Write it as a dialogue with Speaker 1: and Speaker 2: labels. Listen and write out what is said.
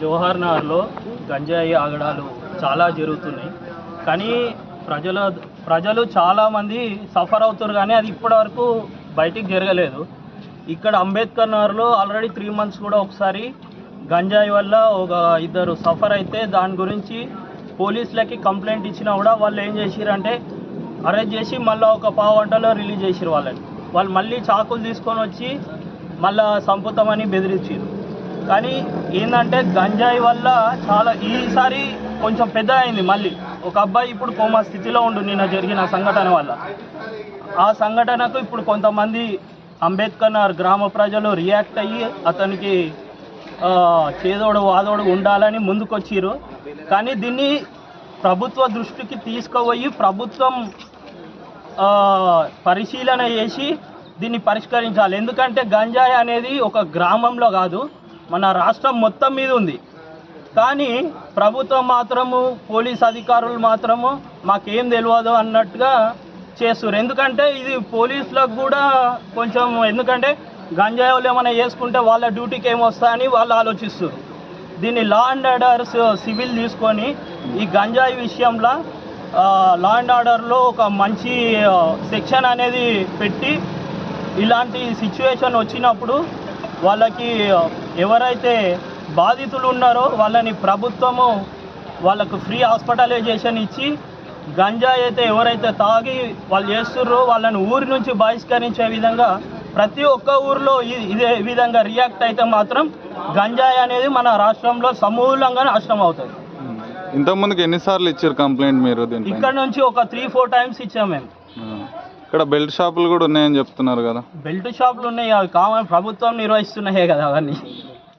Speaker 1: జవహర్ నగర్లో గంజాయి ఆగడాలు చాలా జరుగుతున్నాయి. కానీ ప్రజల ప్రజలు చాలామంది సఫర్ అవుతారు కానీ అది ఇప్పటివరకు బయటికి జరగలేదు. ఇక్కడ అంబేద్కర్ నగర్లో ఆల్రెడీ త్రీ మంత్స్ కూడా ఒకసారి గంజాయి వల్ల ఒక ఇద్దరు సఫర్ అయితే దాని గురించి పోలీసులకి కంప్లైంట్ ఇచ్చినా కూడా వాళ్ళు ఏం చేసిరంటే అరెస్ట్ చేసి మళ్ళీ ఒక పావు రిలీజ్ చేసిరు వాళ్ళని. వాళ్ళు మళ్ళీ చాకులు తీసుకొని వచ్చి మళ్ళా సంపుతామని బెదిరించారు కానీ ఏంటంటే గంజాయి వల్ల చాలా ఈసారి కొంచెం పెద్ద అయింది మళ్ళీ. ఒక అబ్బాయి ఇప్పుడు కోమా స్థితిలో ఉండు నిన్న జరిగిన సంఘటన వల్ల. ఆ సంఘటనకు ఇప్పుడు కొంతమంది అంబేద్కర్ నగర్ గ్రామ ప్రజలు రియాక్ట్ అయ్యి అతనికి చేదోడు వాదోడు ఉండాలని ముందుకొచ్చిర్రు. కానీ దీన్ని ప్రభుత్వ దృష్టికి తీసుకుపోయి ప్రభుత్వం పరిశీలన చేసి దీన్ని పరిష్కరించాలి. ఎందుకంటే గంజాయి అనేది ఒక గ్రామంలో కాదు. మన రాష్ట్రం మొత్తం మీద ఉంది. కానీ ప్రభుత్వం మాత్రము పోలీస్ అధికారులు మాత్రము మాకేం తెలియదు అన్నట్టుగా చేస్తారు ఎందుకంటే ఇది పోలీసులకు కూడా కొంచెం ఎందుకంటే గంజాయి వాళ్ళు ఏమైనా చేసుకుంటే వాళ్ళ డ్యూటీకి ఏమొస్తాయని వాళ్ళు ఆలోచిస్తారు దీన్ని లా అండ్ ఆర్డర్స్ సివిల్ తీసుకొని ఈ గంజాయి విషయంలో లా అండ్ ఆర్డర్లో ఒక మంచి సెక్షన్ అనేది పెట్టి ఇలాంటి సిచ్యువేషన్ వచ్చినప్పుడు వాళ్ళకి ఎవరైతే బాధితులు ఉన్నారో వాళ్ళని ప్రభుత్వము వాళ్ళకు ఫ్రీ హాస్పిటలైజేషన్ ఇచ్చి గంజాయి అయితే ఎవరైతే తాగి వాళ్ళు చేస్తుర్రో వాళ్ళని ఊరి నుంచి బహిష్కరించే విధంగా ప్రతి ఒక్క ఊరిలో ఇదే విధంగా రియాక్ట్ అయితే మాత్రం గంజాయి అనేది మన రాష్ట్రంలో సమూలంగా నాశనం అవుతుంది.
Speaker 2: ఇంతకుముందుకు ఎన్నిసార్లు ఇచ్చారు కంప్లైంట్ మీరు
Speaker 1: ఇక్కడ నుంచి ఒక త్రీ ఫోర్ టైమ్స్ ఇచ్చాం మేము.
Speaker 2: ఇక్కడ బెల్ట్ షాపులు కూడా ఉన్నాయని చెప్తున్నారు కదా.
Speaker 1: బెల్ట్ షాపులు ఉన్నాయి అవి కామన్ ప్రభుత్వం నిర్వహిస్తున్నాయే కదా అవన్నీ.